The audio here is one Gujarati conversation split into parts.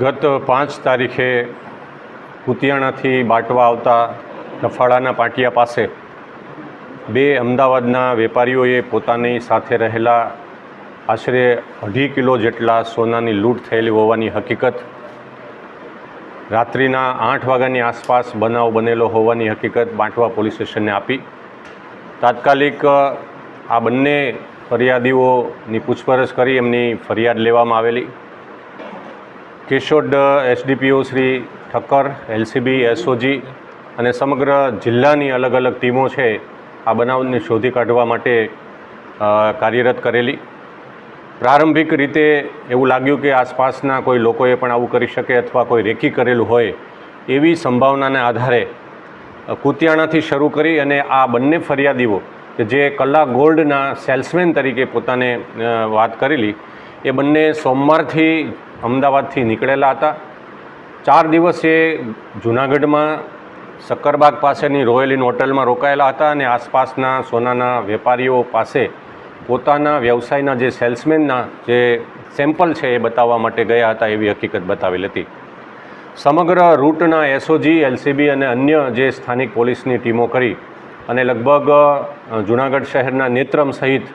ગત પાંચ તારીખે કુતિયાણાથી બાટવા આવતા ડફાળાના પાટિયા પાસે બે અમદાવાદના વેપારીઓએ પોતાની સાથે રહેલા આશરે અઢી કિલો જેટલા સોનાની લૂંટ થયેલી હોવાની હકીકત, રાત્રિના આઠ વાગ્યાની આસપાસ બનાવ બનેલો હોવાની હકીકત બાંટવા પોલીસ સ્ટેશનને આપી. તાત્કાલિક આ બંને ફરિયાદીઓની પૂછપરછ કરી એમની ફરિયાદ લેવામાં આવેલી. Keshod, SDPO Shri Thakkar, LCB, SOG અને સમગ્ર જિલ્લાની અલગ અલગ ટીમો છે આ બનાવને શોધી કાઢવા માટે કાર્યરત કરેલી. પ્રારંભિક રીતે એવું લાગ્યું કે આસપાસના કોઈ લોકોએ પણ આવું કરી શકે અથવા કોઈ રેકી કરેલું હોય એવી સંભાવનાને આધારે કુતિયાણાથી શરૂ કરી અને આ બંને ફરિયાદીઓ કે જે કલા ગોલ્ડના સેલ્સમેન તરીકે પોતાને વાત કરેલી, એ બંને સોમવારથી અમદાવાદથી નીકળેલા હતા. ચાર દિવસ એ જૂનાગઢમાં સક્કરબાગ પાસેની રોયલ ઇન હોટલમાં રોકાયેલા હતા અને આસપાસના સોનાના વેપારીઓ પાસે પોતાના વ્યવસાયના જે સેલ્સમેનના જે સેમ્પલ છે એ બતાવવા માટે ગયા હતા એવી હકીકત બતાવેલ હતી. સમગ્ર રૂટના એસઓજી એલસીબી અને અન્ય જે સ્થાનિક પોલીસની ટીમો કરી અને લગભગ જૂનાગઢ શહેરના નેત્રમ સહિત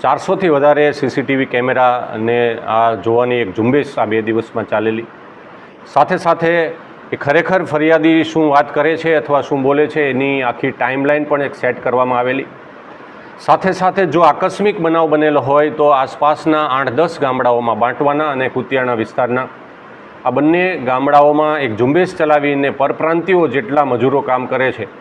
ચારસોથી વધારે સીસીટીવી કેમેરાને આ જોવાની એક ઝુંબેશ આ બે દિવસમાં ચાલેલી. સાથે સાથે એ ખરેખર ફરિયાદી શું વાત કરે છે અથવા શું બોલે છે એની આખી ટાઈમલાઈન પણ એક સેટ કરવામાં આવેલી. સાથે સાથે જો આકસ્મિક બનાવ બનેલો હોય તો આસપાસના આઠ દસ ગામડાઓમાં બાંટવાના અને કુતિયાણા વિસ્તારના. આ બંને ગામડાઓમાં એક ઝુંબેશ ચલાવીને પરપ્રાંતિઓ જેટલા મજૂરો કામ કરે છે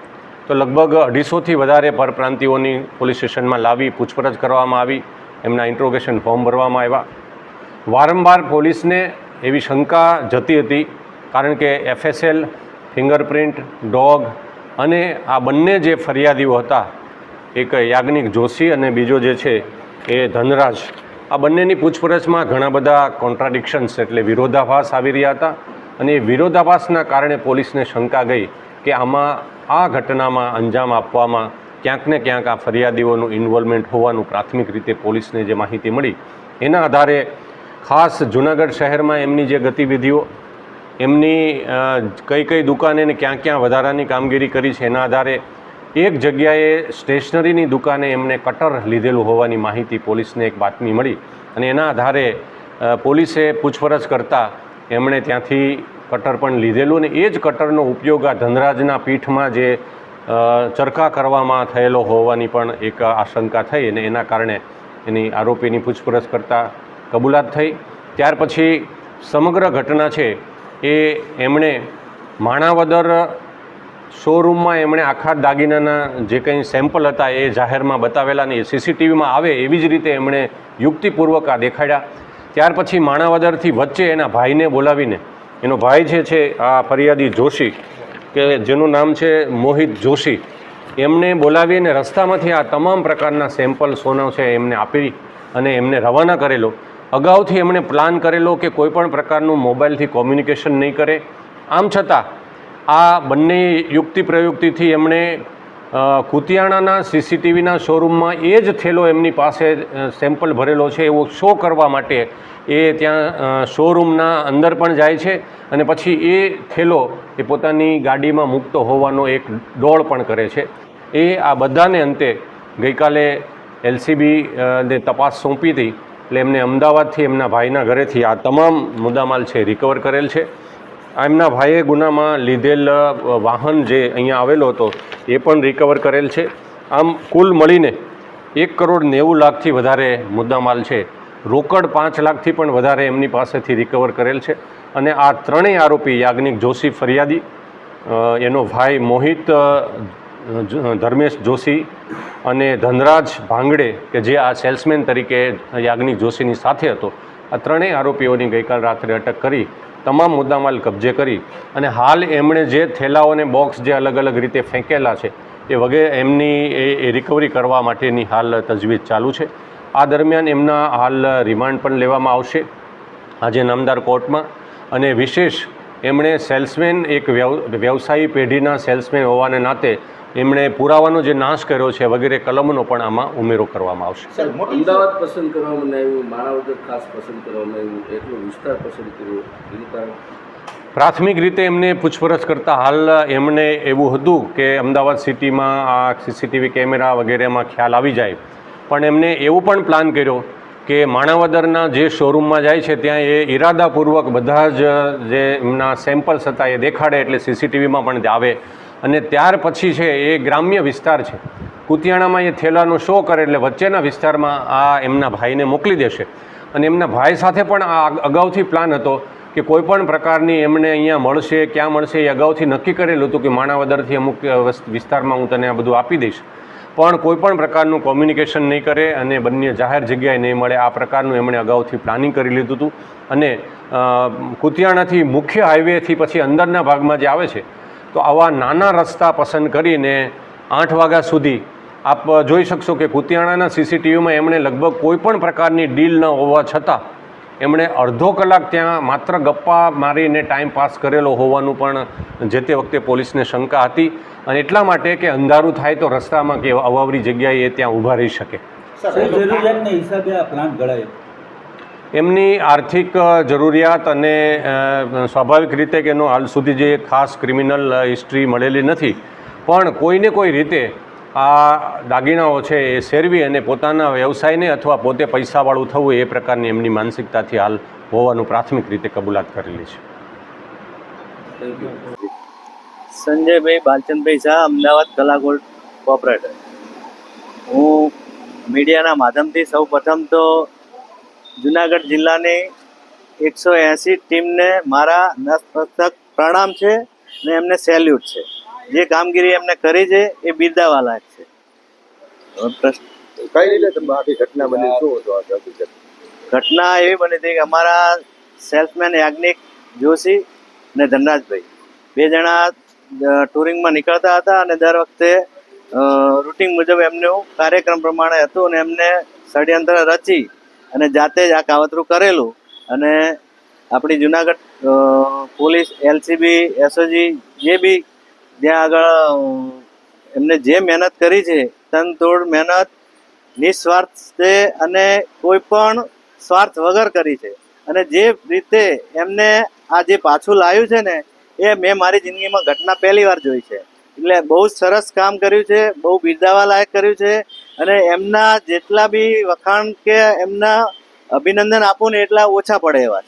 તો લગભગ અઢીસોથી વધારે પરપ્રાંતિઓની પોલીસ સ્ટેશનમાં લાવી પૂછપરછ કરવામાં આવી, એમના ઇન્ટ્રોગેશન ફોર્મ ભરવામાં આવ્યા. વારંવાર પોલીસને એવી શંકા જતી હતી, કારણ કે એફએસએલ ફિંગરપ્રિન્ટ, ડોગ અને આ બંને જે ફરિયાદીઓ હતા, એક યાજ્ઞિક જોશી અને બીજો જે છે એ ધનરાજ, આ બંનેની પૂછપરછમાં ઘણા બધા કોન્ટ્રાડિક્શન્સ એટલે વિરોધાભાસ આવી રહ્યા હતા અને એ વિરોધાભાસના કારણે પોલીસને શંકા ગઈ કે આમાં આ ઘટનામાં અંજામ આપવામાં ક્યાંક ને ક્યાંક આ ફરિયાદીઓનું ઇન્વોલ્વમેન્ટ હોવાનું પ્રાથમિક રીતે પોલીસને જે માહિતી મળી, એના આધારે ખાસ જૂનાગઢ શહેરમાં એમની જે ગતિવિધિઓ, એમની કઈ કઈ દુકાને ને ક્યાં ક્યાં વધારાની કામગીરી કરી છે, એના આધારે એક જગ્યાએ સ્ટેશનરીની દુકાને એમણે કટર લીધેલું હોવાની માહિતી પોલીસને એક બાતમી મળી અને એના આધારે પોલીસે પૂછપરછ કરતાં એમણે ત્યાંથી કટર પણ લીધેલું અને એ જ કટરનો ઉપયોગ આ ધનરાજના પીઠમાં જે ચરખા કરવામાં થયેલો હોવાની પણ એક આશંકા થઈ અને એના કારણે એની આરોપીની પૂછપરછ કરતાં કબૂલાત થઈ. ત્યાર પછી સમગ્ર ઘટના છે એ એમણે માણાવદર શોરૂમમાં એમણે આખા દાગીનાના જે કંઈ સેમ્પલ હતા એ જાહેરમાં બતાવેલા ને એ સીસીટીવીમાં આવે એવી જ રીતે એમણે યુક્તિપૂર્વક આ દેખાડ્યા. ત્યાર પછી માણાવદરથી વચ્ચે એના ભાઈને બોલાવીને એનો ભાઈ જે છે, આ ફરિયાદી જોશી, કે જેનું નામ છે મોહિત જોશી, એમને બોલાવીને રસ્તામાંથી આ તમામ પ્રકારના સેમ્પલ સોનો છે, એમને આપી અને એમને રવાના કરેલો. અગાઉથી એમણે પ્લાન કરેલો કે કોઈ પણ પ્રકારનું મોબાઈલથી કોમ્યુનિકેશન નહીં કરે. આમ છતાં, આ બંને યુક્તિ પ્રયુક્તિથી એમણે કુતિયાણાના સીસીટીવીના શોરૂમમાં એ જ થેલો એમની પાસે સેમ્પલ ભરેલો છે, એવો શો કરવા માટે એ ત્યાં શોરૂમના અંદર પણ જાય છે અને પછી એ થેલો એ પોતાની ગાડીમાં મૂકતો હોવાનો એક ડોળ પણ કરે છે. એ આ બધાને અંતે ગઈકાલે એલસીબી ને તપાસ સોંપી હતી, એટલે એમને અમદાવાદથી એમના ભાઈના ઘરેથી આ તમામ મુદ્દામાલ છે રિકવર કરેલ છે. એમના ભાઈએ ગુનામાં લીધેલ વાહન જે અહીંયા આવેલો હતો, એ પણ રિકવર કરેલ છે. આમ કુલ મળીને એક કરોડ નેવું લાખથી વધારે મુદ્દામાલ છે. રોકડ પાંચ લાખથી પણ વધારે એમની પાસેથી રિકવર કરેલ છે. અને આ ત્રણેય આરોપી, યાજ્ઞિક જોશી ફરિયાદી એનો ભાઈ મોહિત ધર્મેશ જોશી અને ધનરાજ ભાંગડે, કે જે આ સેલ્સમેન તરીકે યાજ્ઞિક જોશીની સાથે હતો, આ ત્રણેય આરોપીઓની ગઈકાલ રાત્રે અટક કરી તમામ મુદ્દામાલ કબજે કરી અને હાલ એમણે જે થેલાઓને બોક્સ જે અલગ અલગ રીતે ફેંકેલા છે, એ વગેરે એમની એ રિકવરી કરવા માટેની હાલ તજવીજ ચાલુ છે. આ દરમિયાન એમના હાલ રિમાન્ડ પણ લેવામાં આવશે. આજે નામદાર કોર્ટમાં અને વિશેષ એમણે સેલ્સમેન એક વ્યવ વ્યવસાયી પેઢીના સેલ્સમેન હોવાને નાતે એમણે પુરાવાનો જે નાશ કર્યો છે વગેરે કલમનો પણ આમાં ઉમેરો કરવામાં આવશે. અમદાવાદ પસંદ કરવામાં આવ્યું માણાવદર ખાસ પસંદ કરવામાં આવ્યું એટલો વિસ્તાર પસંદ કર્યો એનું કારણ? પ્રાથમિક રીતે એમને પૂછપરછ કરતાં હાલ એમને એવું હતું કે અમદાવાદ સિટીમાં આ સીસીટીવી કેમેરા વગેરેમાં ખ્યાલ આવી જાય. પણ એમને એવું પણ પ્લાન કર્યો કે માણાવદરના જે શોરૂમમાં જાય છે, ત્યાં એ ઈરાદાપૂર્વક બધા જ જે એમના સેમ્પલ્સ હતા, એ દેખાડે એટલે સીસીટીવીમાં પણ આવે. અને ત્યાર પછી છે, એ ગ્રામ્ય વિસ્તાર છે. કુતિયાણામાં એ થેલાનો શો કરે એટલે વચ્ચેના વિસ્તારમાં આ એમના ભાઈને મોકલી દેશે. અને એમના ભાઈ સાથે પણ આ અગાઉથી પ્લાન હતો કે કોઈ પણ પ્રકારની એમને અહીંયા મળશે, ક્યાં મળશે એ અગાઉથી નક્કી કરેલું હતું કે માણાવદરથી અમુક વિસ્તારમાં હું તને આ બધું આપી દઈશ. પણ કોઈ પણ પ્રકારનું કોમ્યુનિકેશન નહીં કરે અને બંને જાહેર જગ્યાએ નહીં મળે. આ પ્રકારનું એમણે અગાઉથી પ્લાનિંગ કરી લીધું હતું. અને કુતિયાણાથી મુખ્ય હાઈવેથી પછી અંદરના ભાગમાં જે આવે છે, તો આવા નાના રસ્તા પસંદ કરીને આઠ વાગ્યા સુધી આપ જોઈ શકશો કે કુતિયાણાના સીસીટીવીમાં એમણે લગભગ કોઈ પણ પ્રકારની ડીલ ન હોવા છતાં એમણે અડધો કલાક ત્યાં માત્ર ગપ્પા મારીને ટાઈમ પાસ કરેલો હોવાનું પણ જે તે વખતે પોલીસને શંકા હતી. અને એટલા માટે કે અંધારું થાય તો રસ્તામાં કે અવાવરી જગ્યાએ એ ત્યાં ઊભા રહી શકે. હિસાબે આ પ્લાન ઘડાયો. એમની આર્થિક જરૂરિયાત અને સ્વાભાવિક રીતે કે એનો હાલ સુધી જે ખાસ ક્રિમિનલ હિસ્ટ્રી મળેલી નથી. પણ કોઈને કોઈ રીતે આ દાગીનાઓ છે એ શેરવી અને પોતાના વ્યવસાયને અથવા પોતે પૈસાવાળું થવું એ પ્રકારની એમની માનસિકતાથી હાલ હોવાનું પ્રાથમિક રીતે કબૂલાત કરેલી છે. સંજયભાઈ બાલચંદભાઈ શાહ અમદાવાદ કલાગોલ્ડ કોઓપરેટર હું મીડિયાના માધ્યમથી સૌ પ્રથમ તો જુનાગઢ જિલ્લાની એકસો એંસી ટીમને મારા નસ્તક પ્રણામ છે ને એમને સેલ્યુટ છે. જે કામગીરી એમને કરી છે એ બિરદાવા લાયક છે. પ્રશ્ન કઈ રીતે આખી ઘટના બની? શું હતું ઘટના? એવી બની હતી કે અમારા સેલ્સમેન યાજ્ઞિક જોશી અને ધનરાજભાઈ. બે જણા ટુરિંગમાં નીકળતા હતા અને દર વખતે રૂટિન મુજબ એમનું કાર્યક્રમ પ્રમાણે હતું અને એમને ષડયંત્ર રચી અને જાતે જ આ કાવતરું કરેલું. અને આપણી જુનાગઢ પોલીસ એલસીબી એસઓજી જે બી જ્યાં આગળ એમને જે મહેનત કરી છે, તનતોડ મહેનત, નિસ્વાર્થ છે અને કોઈ પણ સ્વાર્થ વગર કરી છે. અને જે રીતે એમને આ જે પાછું લાવ્યું છે ને, એ મેં મારી જિંદગીમાં ઘટના પહેલી વાર જોઈ છે. એટલે બહુ સરસ કામ કર્યું છે, બહુ બિરદાવા લાયક કર્યું છે, અને એમના જેટલા બી વખાણ કે એમના અભિનંદન આપું ને એટલા ઓછા પડે એવા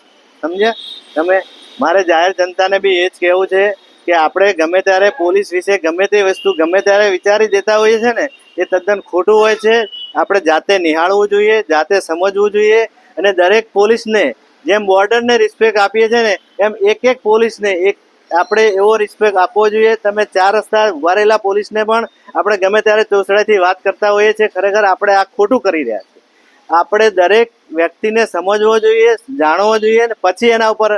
સમજ્યા? તમે, મારે જાહેર જનતાને બી એ જ કહેવું છે કે આપણે ગમે ત્યારે પોલીસ વિશે ગમે તે વસ્તુ ગમે ત્યારે વિચારી દેતા હોઈએ છે ને, એ તદ્દન ખોટું હોય છે. આપણે જાતે નિહાળવું જોઈએ, જાતે સમજવું જોઈએ અને દરેક પોલીસને જેમ બોર્ડરને રિસ્પેક્ટ આપીએ છીએ ને, એમ એક એક પોલીસને એક આપણે એવો રિસ્પેક્ટ આપવો જોઈએ. તમે ચાર રસ્તા ઊભા પોલીસને પણ આપણે ગમે ત્યારે ચોસડાથી વાત કરતા હોઈએ છીએ, ખરેખર આપણે આ ખોટું કરી રહ્યા છીએ. આપણે દરેક વ્યક્તિને સમજવો જોઈએ, જાણવો જોઈએ અને પછી એના ઉપર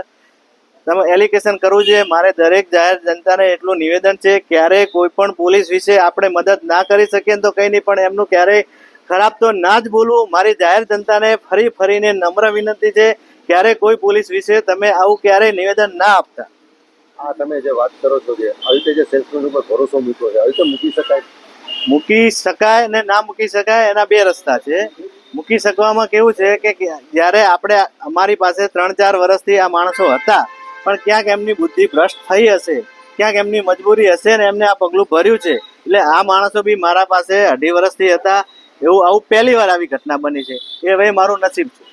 તમે એલિગેશન કરવું જોઈએ. મારે દરેક જાહેર જનતાને એટલું નિવેદન છે ક્યારેય કોઈ પણ પોલીસ વિશે આપણે મદદ ના કરી શકીએ તો કંઈ નહીં પણ એમનું ક્યારેય ખરાબ તો ના જ બોલવું. મારી જાહેર જનતાને ફરી ફરીને નમ્ર વિનંતી છે ક્યારેય કોઈ પોલીસ વિશે તમે આવું ક્યારેય નિવેદન ના આપતા. આ તમે જે વાત કરો છો કે આવી રીતે જે સેલ્સમેન ઉપર ભરોસો મૂક્યો છે આવી રીતે મૂકી શકાય? મૂકી શકાય ને ના મૂકી શકાય એના બે રસ્તા છે. મૂકી શકવામાં કેવું છે કે કે જ્યારે આપણે અમારી પાસે ત્રણ ચાર વર્ષથી આ માણસો હતા પણ ક્યાંક એમની બુદ્ધિ ભ્રષ્ટ થઈ હશે, ક્યાંક એમની મજબૂરી હશે ને એમને આ પગલું ભર્યું છે. એટલે આ માણસો બી મારા પાસે અઢી વર્ષથી હતા, એવું આવું પહેલી વાર આવી ઘટના બની છે. એ હવે મારું નસીબ છે.